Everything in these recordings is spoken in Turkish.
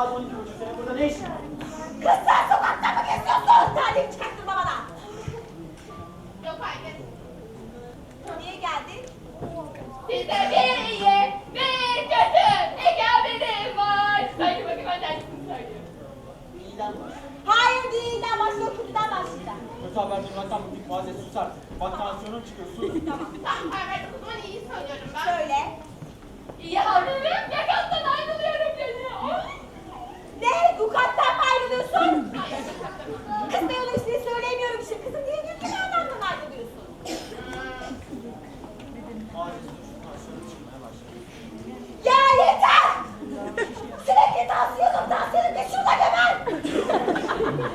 Father, and Daughter, and of the nation.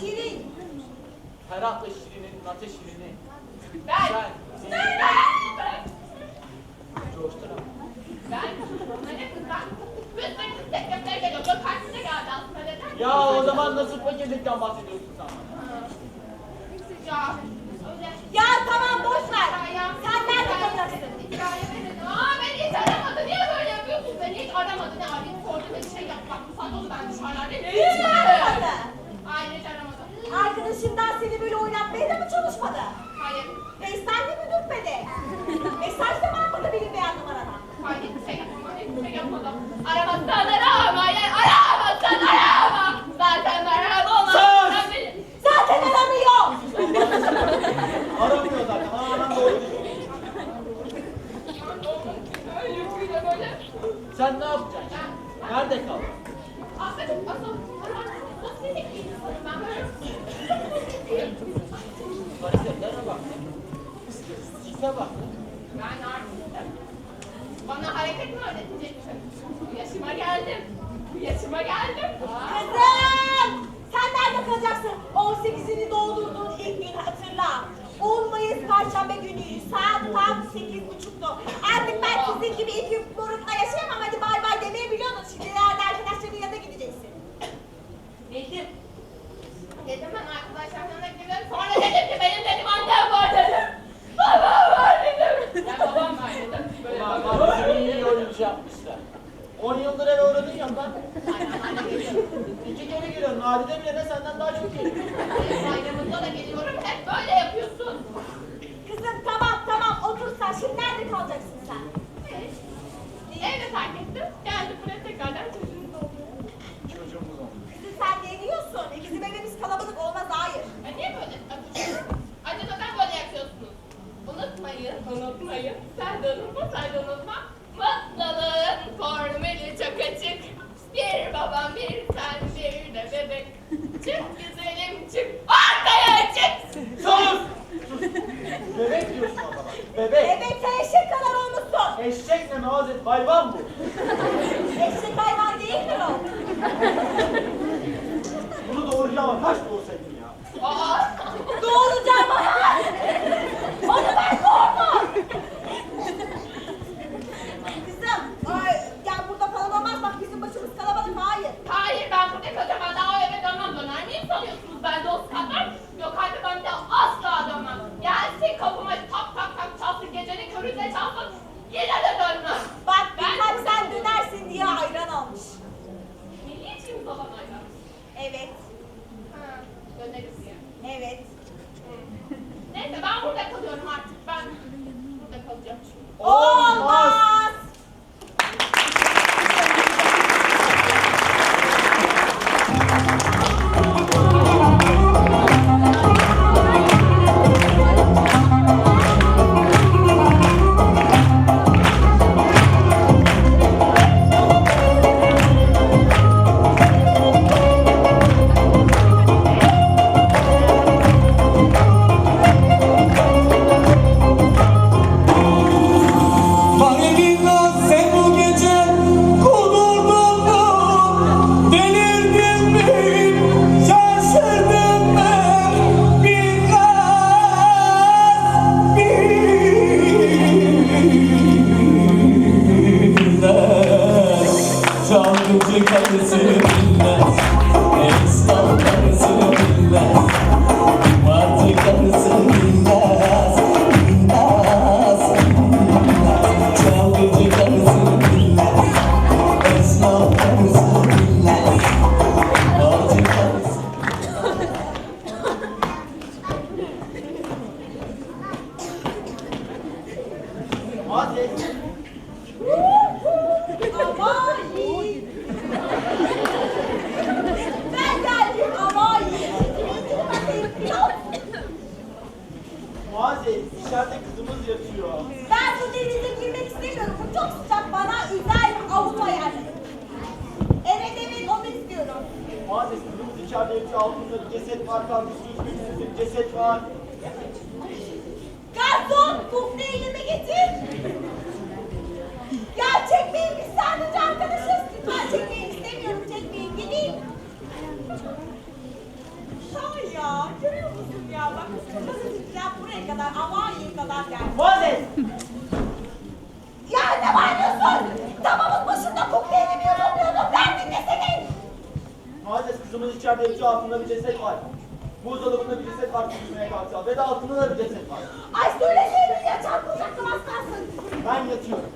Şirin. Ferhat'la Şirin'in Nate Şirin'i. Ben, Sen, Zeynep, ben, coştur ama. Ben, ne kızlar? Bir sürü teklifler geliyor. Karşısına geldi aslında neden? Ya o zaman nasıl fakirlikten bahsediyorsun sen bana? Ya. Ya tamam boş ver. Sen nerede kalacaksın? Aa beni hiç aramadı. Niye böyle yapıyorsun? Beni hiç aramadı. Ne arayıp sordu da bir şey yapmak. Müsaade oldu ben dışarılarda. Aramadı? Hayır hiç. Arkadaşından seni böyle oynatmaya da mı çalışmadı? Hayır. FaceTime mi dürtmedi? Mesaj da mı atmadı bilinmeyen numaradan? Hayır hiçbir şey yapmadım. Hiçbir şey yapmadım. Aramazsan arama. Hayır aramazsan arama. Zaten aramam. Sus! Zaten aramıyor. Aramıyor zaten. Anam doğru. Sen ne yapacaksın? Nerede kaldın? Aslında asıl sosyetik bir insanım ben böyle. Hareketlere bak. Sise bak. Ben artistim. Bana hareket mi öğreteceksin? Bu yaşıma geldim. Bu yaşıma geldim. Aa. Kızım! Sen nerede kalacaksın? 18'ini doldurduğun ilk gün hatırla. 10 Mayıs Perşembe günüydü. Saat tam 8.30'du. Artık ben sizin gibi iki morukla yaşayamam. Hadi bay bay demeyi biliyorsun. Şimdi nerede arkadaşların yanına gideceksin. Dedim. Dedim ben arkadaşlarımla gidiyorum. Sonra dedim ki benim dedim annem var dedim. Babam var dedim. Ya babam var dedim. Böyle Ulan babam bak seni iyi oyuncu yapmışlar. 10 yıldır eve uğradın ya ben. İki kere geliyorum. Nadide bile de senden daha çok geliyor. Bayramında da geliyorum. Hep böyle yapıyorsun. Kızım tamam tamam otur sen. Şimdi nerede kalacaksın sen? Evet. Evde terk ettim. Geldim buraya tekrardan çocuğumuz Kızım, Maalesef içeride hepsi altında bir ceset var kardeşim. Üzgünüz bir ceset var. Garson kufle elime getir. ya çekmeyin biz sadece arkadaşız. Lütfen çekmeyin istemiyorum çekmeyin. Geleyim. Şah ya görüyor musun ya bak kız titrem buraya kadar avaniye kadar geldi. Maalesef. Bulduğumuz içeride evci altında bir ceset var. Buzdolabında bir ceset var tutmaya kalkacağız ve de altında da bir ceset var. Ay söyleseydin ya çarpılacaktım az kalsın. Ben yatıyorum.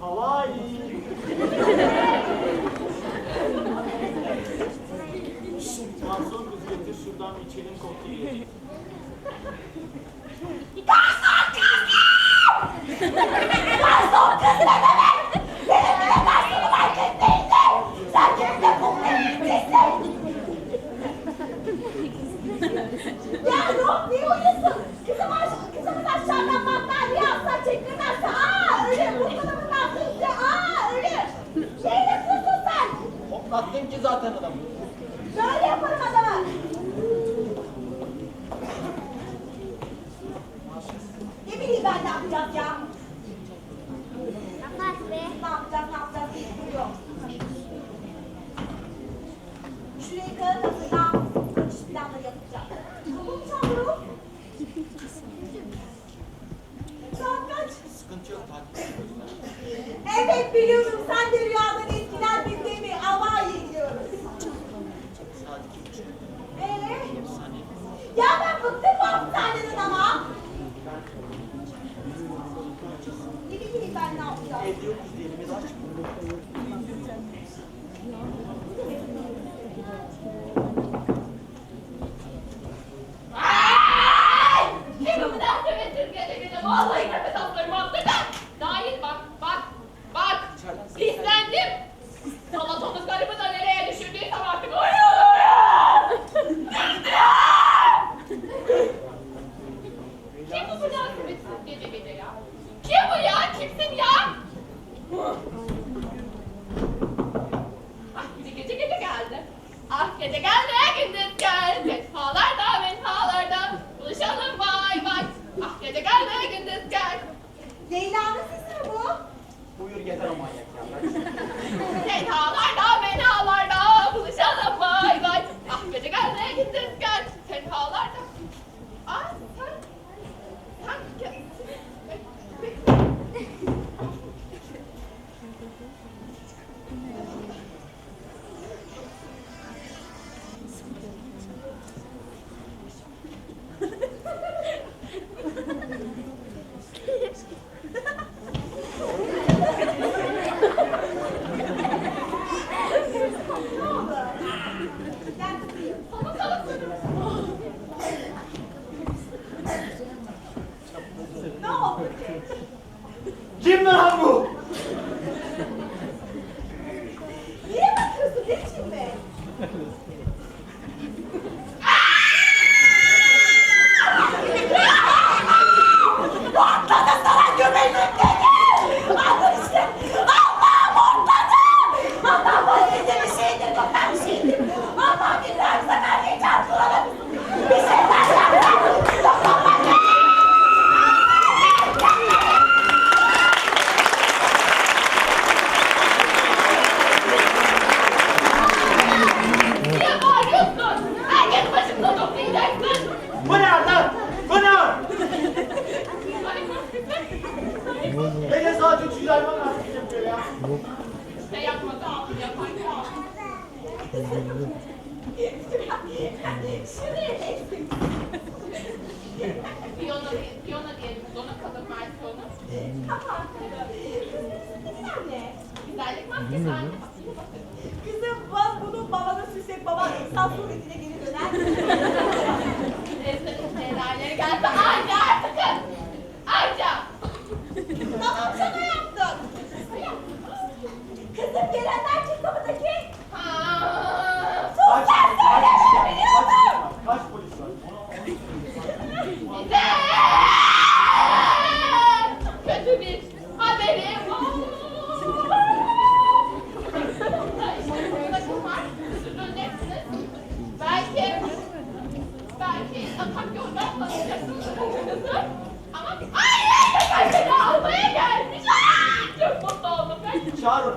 Havai. Garson kızı getir şuradan bir içelim kokteyl. ki zaten adam. Gece geldi, gündüz geldi. Menfalarda, menfalarda. Buluşalım vay vay. Ah gece geldi, gündüz geldi. Leyla'nın sesi mi bu? Buyur yeter o manyak ya. Menfalarda, güzellik maskesi anne bak. Kızım bak bunu babana süsle baba insan suretine geri döner. Resmen o gelse anne Ama hayır! Gerçekten almaya gelmiş! Çok mutlu oldum ben. Çağır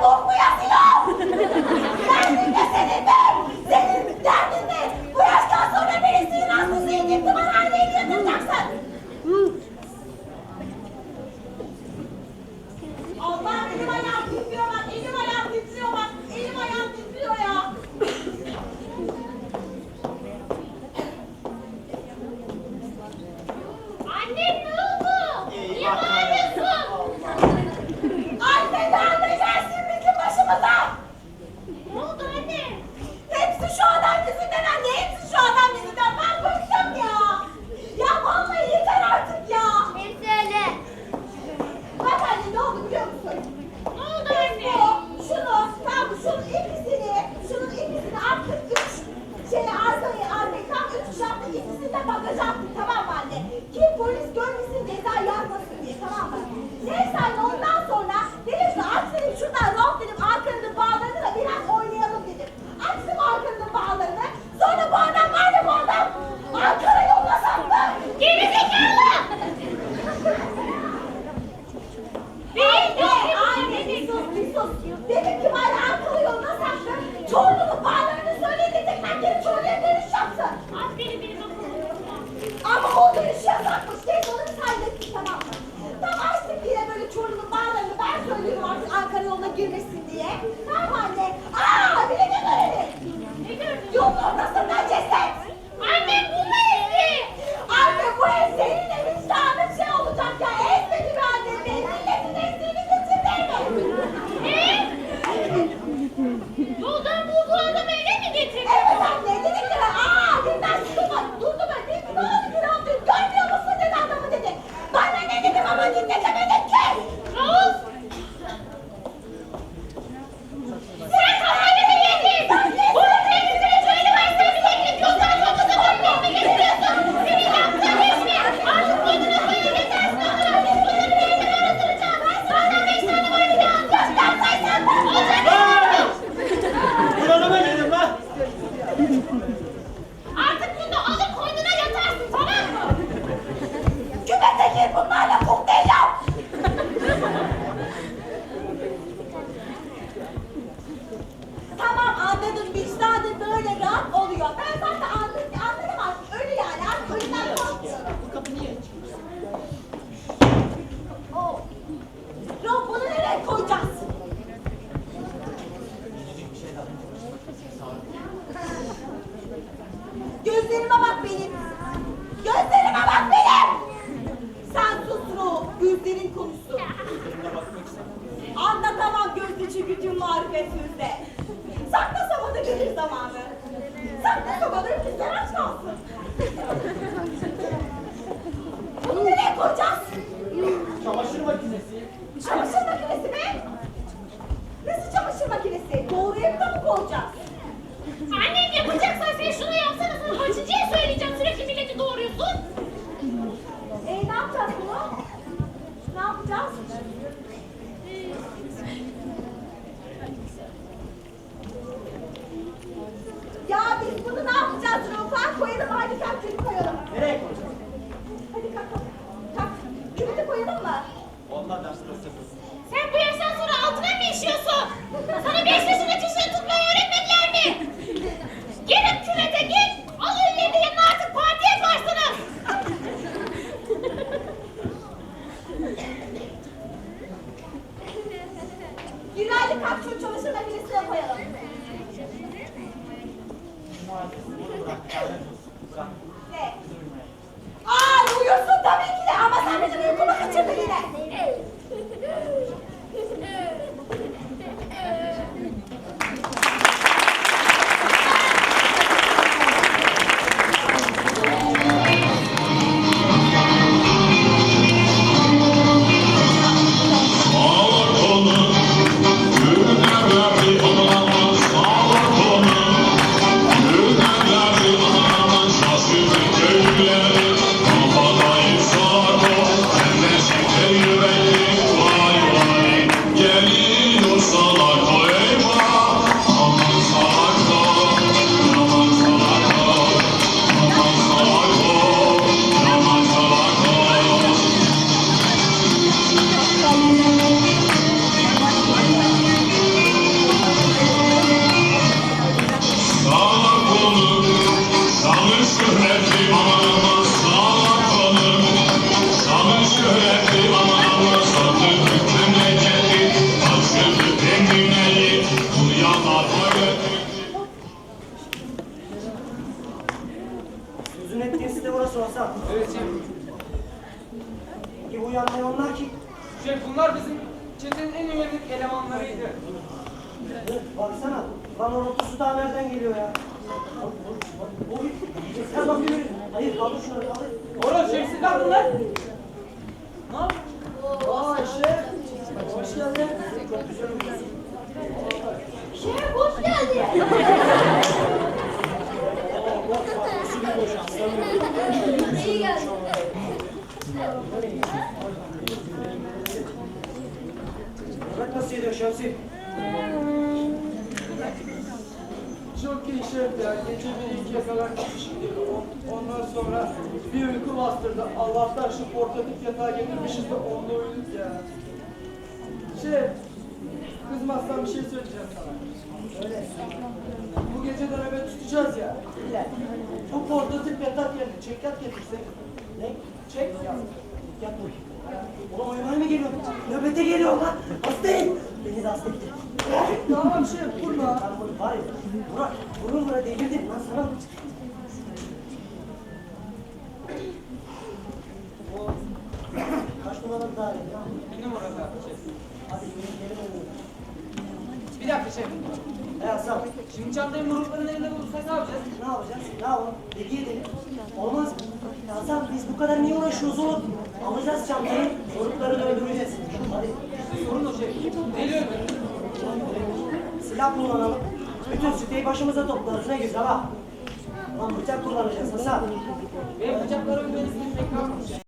我不要你了。Bırak nasıl yediyor Şemsi? Çok geçirdi ya. Gece bir iki yakalar şimdi. Ondan sonra bir uyku bastırdı. Allah'tan şu portatif yatağa getirmişiz de onda uyuduk ya. Şey, kızmazsan bir şey söyleyeceğim sana. Öyle. Bu gece de nöbet tutacağız ya. Bu portatif metat yerine çekyat getirse ne? Çek ya. Çekyat mı? Ulan oynamaya mı geliyor? Nöbete geliyor lan. Hastayım. Beni de hasta etti. Tamam şey kurma. Ben bunu var ya. Burak. Bunu buna devirdim. Lan sana mı çıktı? Şimdi çantayı morukların elinde bulursak ne yapacağız? Ne yapacağız? Ne yapalım? Hediye edelim. Olmaz mı? Hasan biz bu kadar niye uğraşıyoruz oğlum? Alacağız çantayı, morukları da öldüreceğiz. Hadi. Sorun o şey. Neyle öldürürüz? Silah kullanalım. Bütün siteyi başımıza toplarız. Ne güzel ha. Lan bıçak kullanacağız Hasan. Benim bıçaklarımı benim pek kalmamış.